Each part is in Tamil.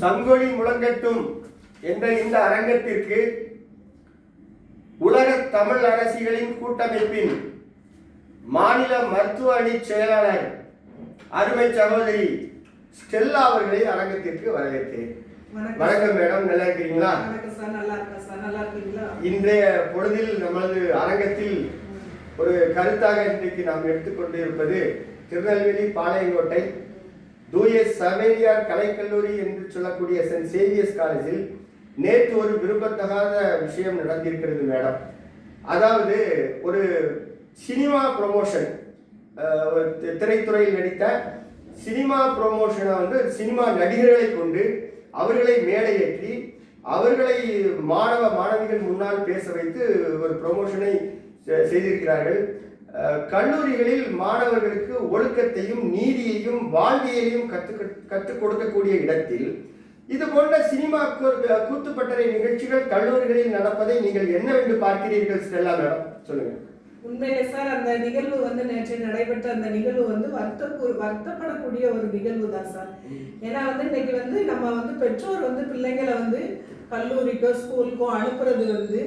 சங்கொலி முழங்கட்டும் என்ற இந்த அரங்கத்திற்கு உலக தமிழ் அரசிகளின் கூட்டமைப்பின் மாநில மருத்துவ அணி செயலாளர் அருமை சகோதரி ஸ்டெல்லா அவர்களை அரங்கத்திற்கு வரவேற்கிறேன். வணக்கம் மேடம் நல்லா இருக்கிறீங்களா? இன்றைய பொழுதில் நமது அரங்கத்தில் ஒரு கருத்தாக இன்றைக்கு நாம் எடுத்துக்கொண்டு இருப்பது திருநெல்வேலி பாளையங்கோட்டை. தூய சவேரியார் கலைக்கல்லூரி என்று சொல்லக்கூடிய சென்ட் சேவியர்ஸ் காலேஜில் நேற்று ஒரு விரும்பத்தகாத விஷயம் நடந்திருக்கிறது மேடம். அதாவது ஒரு சினிமா ப்ரொமோஷன் திரைத்துறையில் நடித்த சினிமா ப்ரொமோஷனை வந்து சினிமா நடிகர்களை கொண்டு அவர்களை மேடையேற்றி அவர்களை மாணவ மாணவிகள் முன்னால் பேச வைத்து ஒரு ப்ரொமோஷனை செ- செய்திருக்கிறார்கள். கல்லூரிகளில் மாணவர்களுக்கு ஒழுக்கத்தையும் நீதியையும் வாழ்வியலையும் கற்றுக் கற்றுக் கொடுக்கக்கூடிய இடத்தில் இது போன்ற சினிமா கூத்துப்பட்டறை நிகழ்ச்சிகள் கல்லூரிகளில் நடப்பதை நீங்கள் என்னவென்று பார்க்கிறீர்கள் ஸ்டெல்லா மேடம்? சொல்லுங்க. உண்மையிலே சார் அந்த நிகழ்வு வந்து நேற்று நடைபெற்ற அந்த நிகழ்வு வந்து வருத்த வருத்தப்படக்கூடிய ஒரு நிகழ்வு தான் சார். ஏன்னா வந்து இன்னைக்கு வந்து நம்ம வந்து பெற்றோர் வந்து பிள்ளைங்களை வந்து கல்லூரிக்கோ ஸ்கூலுக்கோ அனுப்புறது வந்து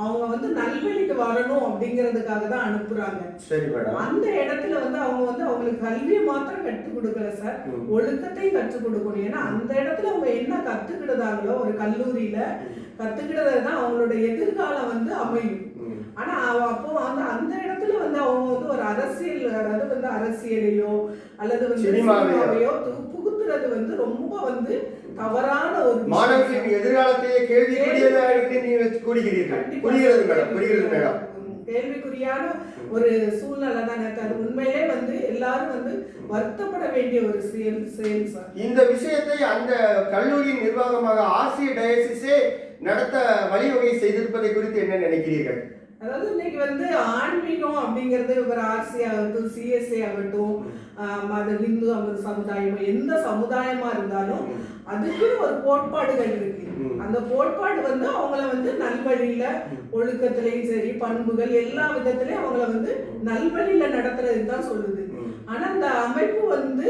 அவங்க வந்து நல்வழிக்கு வரணும் அப்படிங்கிறதுக்காக தான் அனுப்புறாங்க சரி மேடம் அந்த இடத்துல வந்து அவங்க வந்து அவங்களுக்கு கல்வியை மாத்திரம் கற்றுக் கொடுக்கல சார். ஒழுக்கத்தையும் கற்றுக் கொடுக்கணும் ஏன்னா அந்த இடத்துல அவங்க என்ன கத்துக்கிடுதாங்களோ ஒரு கல்லூரியில கத்துக்கிட்டது தான் அவங்களோட எதிர்காலம் வந்து அமையும். ஆனா அவ அப்போ அந்த அந்த இடத்துல வந்து அவங்க வந்து ஒரு அரசியல் அதாவது வந்து அரசியலையோ அல்லது வந்து சினிமாவையோ. புகுத்துறது வந்து ரொம்ப வந்து தவறான ஒரு. மாணவர்களின் எதிர்காலத்தையே கேள்விக்குரியதாக நீங்கள் கூறுகிறீர்கள். புரிகிறது மேடம் புரிகிறது மேடம். கேள்விக்குறியான ஒரு சூழ்நிலை தான் அது உண்மையிலே வந்து எல்லாரும் வந்து வருத்தப்பட வேண்டிய ஒரு செயல் செயல் சார். இந்த விஷயத்தை அந்த கல்லூரியின் நிர்வாகமாக ஆசிய டயசிஸே நடத்த வழிவகை செய்திருப்பதை குறித்து என்ன நினைக்கிறீர்கள்? அதாவது இன்னைக்கு வந்து ஆன்மீகம் அப்படிங்கிறது ஒரு ஆர்சி ஆகட்டும் சிஎஸ்சி ஆகட்டும் ஆம், அது இந்து சமுதாயம் எந்த சமுதாயமா இருந்தாலும் அதுக்குன்னு ஒரு கோட்பாடுகள் இருக்கு. அந்த கோட்பாடு வந்து அவங்கள வந்து நல்வழியில ஒழுக்கத்திலையும் சரி பண்புகள் எல்லா விதத்திலையும் அவங்கள வந்து நல்வழியில நடத்துறது தான் சொல்லுது. ஆனா அந்த அமைப்பு வந்து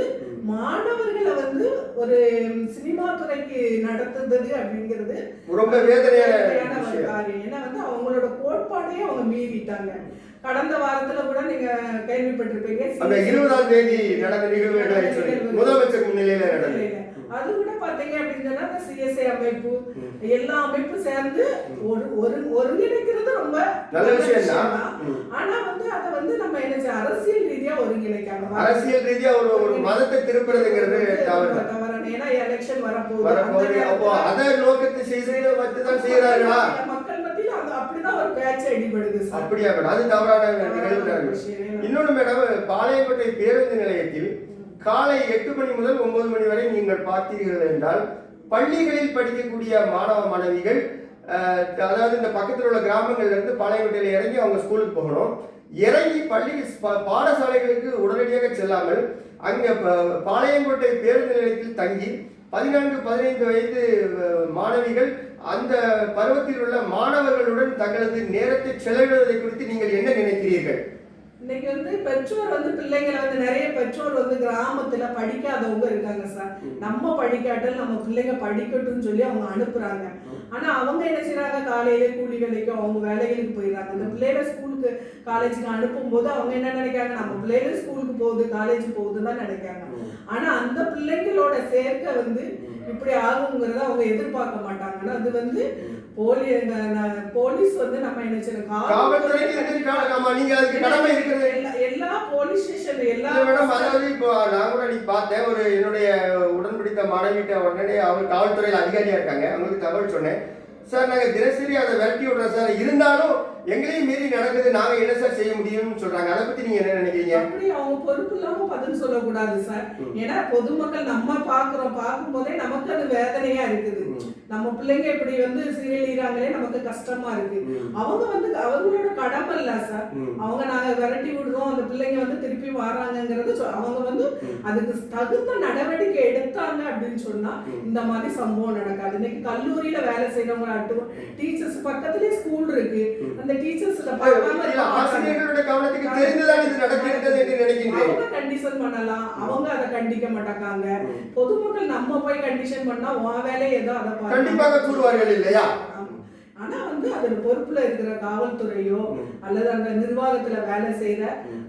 மாணவர்களை வந்து ஒரு சினிமா துறைக்கு நடத்துறது அப்படிங்கிறது ரொம்ப வேதனையான காரியம். ஏன்னா வந்து அவங்களோட கோட்பாடையே அவங்க மீறிட்டாங்க. கடந்த வாரத்துல கூட நீங்க கேள்விப்பட்டிருப்பீங்க அந்த இருபதாம் தேதி நடந்த சொல்லி முதலமைச்சர் முன்னிலையில நடந்தது. அது கூட பாத்தீங்க அப்படின்னு இந்த சிஎஸ்ஐ அமைப்பு. எல்லா அமைப்பு சேர்ந்து ஒரு ஒரு ஒருங்கிணைக்கிறது ரொம்ப நல்ல விஷயம் தான் தான். ஆனா வந்து அதை வந்து நம்ம என்ன செய்ய- அரசியல் ரீதியா ஒருங்கிணைக்காங்க அரசியல் ரீதியா ஒரு ஒரு மதத்தை திருப்புறதுங்கிறது தவறு தான். ஏன்னா எலெக்ஷன் வரப்போகுது. அந்த அப்போ அதை நோக்கத்தை செய்து வச்சுதான் செய்யறாங்களா மக்கள் மத்தியில அந்த அப்படிதான் ஒரு பேச்சு அடிபடுது அப்படியா மேடம் அது தவறான நிகழ்வு தான். இன்னொன்னு மேடம் பாளையங்கோட்டை பேருந்து நிலையத்தில் காலை எட்டு மணி முதல் ஒன்பது மணி வரை நீங்கள் பார்த்தீர்கள் என்றால் பள்ளிகளில் படிக்கக்கூடிய மாணவ மாணவிகள் அதாவது இந்த பக்கத்தில் உள்ள கிராமங்கள்ல இருந்து பாளையங்கோட்டையில் இறங்கி அவங்க ஸ்கூலுக்கு போகணும். இறங்கி பள்ளி பாடசாலைகளுக்கு உடனடியாக செல்லாமல் அங்கே பாளையங்கோட்டை பேருந்து நிலையத்தில் தங்கி பதினான்கு பதினைந்து வயது மாணவிகள் அந்த பருவத்தில் உள்ள மாணவர்களுடன் தங்களது நேரத்தை செலவிடுவதை குறித்து நீங்கள் என்ன நினைக்கிறீர்கள்? இன்னைக்கு வந்து பெற்றோர் வந்து பிள்ளைங்களை வந்து நிறைய பெற்றோர் வந்து கிராமத்துல படிக்காதவங்க இருக்காங்க சார் நம்ம படிக்காட்டல் நம்ம பிள்ளைங்க படிக்கட்டும்னு சொல்லி அவங்க அனுப்புறாங்க. ஆனா அவங்க என்ன செய்யறாங்க காலையில கூலி வேலைக்கு அவங்க வேலைகளுக்கு போயிடுறாங்க. அந்த பிள்ளைகளை ஸ்கூலுக்கு காலேஜுக்கு அனுப்பும் போது அவங்க என்ன நினைக்காங்க நம்ம பிள்ளைகள் ஸ்கூலுக்கு போகுது காலேஜ் போகுதுன்னு தான் நினைக்காங்க ஆனா அந்த பிள்ளைங்களோட சேர்க்கை வந்து இப்படி ஆகுங்கிறத அவங்க எதிர்பார்க்க மாட்டாங்கன்னா அது வந்து போலி ந- ந- போலீஸ் வந்து நம்ம என்ன செய்யணும் காவல்துறைக்கு இருக்குது கா- ஆமா நீங்க அதுக்கு கடமை இருக்கிறது எல்லா போலீஸ் ஸ்டேஷன் எல்லா மேடம் அதாவது இப்போ நான் கூட அன்னைக்கு பார்த்தேன் ஒரு என்னுடைய உடன் பிடித்த மாணவிட்ட உடனே அவர் காவல்துறையில் அதிகாரியா இருக்காங்க. அவங்களுக்கு தகவல் சொன்னேன். சார் நாங்க தினசரி அதை விரட்டி விடுறோம் சார். இருந்தாலும் எங்களையும் மீறி நடக்குது நாங்க என்ன சார் செய்ய முடியும்னு சொல்றாங்க? அதை பத்தி நீங்க என்ன நினைக்கிறீங்க? அப்படி அவங்க பொறுப்பு இல்லாம பதில் சொல்லக்கூடாது சார். ஏன்னா பொதுமக்கள் நம்ம பாக்குறோம் பார்க்கும் போதே நமக்கு அது வேதனையா இருக்குது. நம்ம பிள்ளைங்க இப்படி வந்து சீரழிறாங்களே நமக்கு கஷ்டமா இருக்கு. அவங்க வந்து அவங்களோட கடமை இல்ல சார். அவங்க நாங்க விரட்டி விடுறோம் அந்த பிள்ளைங்க வந்து திருப்பி வராங்கங்கிறது சொ- அவங்க வந்து. அதுக்கு தகுந்த நடவடிக்கை எடுத்தாங்க அப்படின்னு சொன்னா. இந்த மாதிரி சம்பவம் நடக்காது. இன்னைக்கு கல்லூரியில வேலை செய்யறவங்க ஆட்டும் டீச்சர்ஸ் பக்கத்துலயே ஸ்கூல் இருக்கு. ம். அந்த டீச்சர்ஸ் ஆசிரியர்களுடைய கவனத்துக்கு தெரிந்துதான் இது நடக்கிறது என்று நினைக்கின்றேன் அவங்க கண்டிஷன் பண்ணலாம் அவங்க அதை கண்டிக்க மாட்டாங்க. பொதுமக்கள் நம்ம போய் கண்டிஷன் பண்ணா உன் வேலையை ஏதோ அதை. கண்டிப்பாக கூறுவார்கள் இல்லையா. ஆனா வந்து அதுல பொறுப்புல இருக்கிற காவல்துறையோ. அல்லது அந்த நிர்வாகத்துல வேலை செய்யற.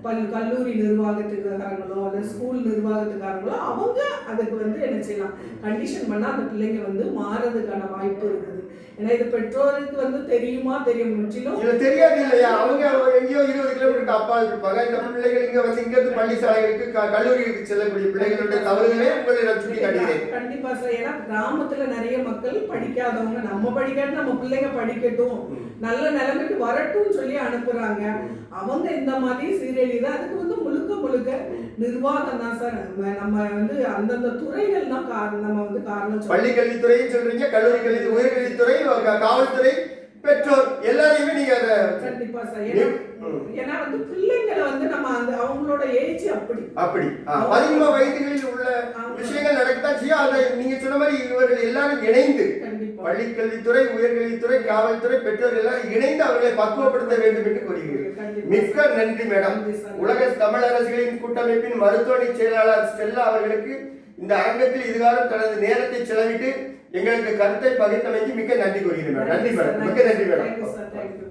பல் கல்லூரி நிர்வாகத்துக்காரங்களோ அல்லது ஸ்கூல் நிர்வாகத்துக்காரங்களோ அவங்க அதுக்கு வந்து என்ன செய்யலாம் கண்டிஷன் பண்ணா அந்த பிள்ளைங்க வந்து மாறதுக்கான வாய்ப்பு இருக்குது ஏன்னா இது பெற்றோருக்கு வந்து தெரியுமா தெரியும் முற்றிலும். இல்ல தெரியாது இல்லையா அவங்க எங்கேயோ இருபது கிலோமீட்டருக்கு அப்பால் இருப்பாங்க. இந்த பிள்ளைகள் இங்க வந்து இங்க இருந்து பள்ளி சாலைகளுக்கு கல்லூரிகளுக்கு செல்லக்கூடிய பிள்ளைகளுடைய தவறுகளே உங்களை நான் சுட்டி காட்டுகிறேன் கண்டிப்பா சார். ஏன்னா கிராமத்துல நிறைய மக்கள் படிக்காதவங்க நம்ம படிக்காட்டி நம்ம பிள்ளைங்க படிக்கட்டும். நல்ல நிலைமைக்கு வரட்டும்னு சொல்லி அனுப்புறாங்க. அவங்க இந்த மாதிரி சீரழிது அதுக்கு வந்து முழுக்க நிர்வாகம் தான் சார். நம்ம வந்து அந்தந்த துறைகள் தான் காரணம். நம்ம வந்து காரணம். பள்ளி கல்வித்துறையும் சொல்றீங்க கல்லூரி கல்வி உயர்கல்வித்துறை காவல்துறை பெற்றோர் எல்லாரையுமே நீங்க அதை கண்டிப்பா சார். ஏன்னா வந்து பிள்ளைங்களை வந்து நம்ம அந்த அவங்களோட ஏஜ் அப்படி. அப்படி. பதின்ம வயதுகளில் உள்ள விஷயங்கள் நடக்கத்தான் செய்யும். அதை நீங்க சொன்ன மாதிரி இவர்கள் எல்லாரும் இணைந்து கண்டிப்பா. பள்ளி கல்வித்துறை உயர்கல்வித்துறை காவல்துறை பெற்றோர் எல்லாரும் இணைந்து அவர்களை பக்குவப்படுத்த வேண்டும் என்று கூறுகிறேன். மிக்க நன்றி மேடம். உலக தமிழ் அரசுகளின் கூட்டமைப்பின் மருத்துவமனை செயலாளர் ஸ்டெல்லா அவர்களுக்கு இந்த அரங்கத்தில் இதுகாரம் தனது நேரத்தை செலவிட்டு எங்களுக்கு கருத்தை பகிர்ந்தமைக்கு மிக்க நன்றி கூறுகிறேன் மேடம். நன்றி மேடம். மிக்க நன்றி. மேடம்.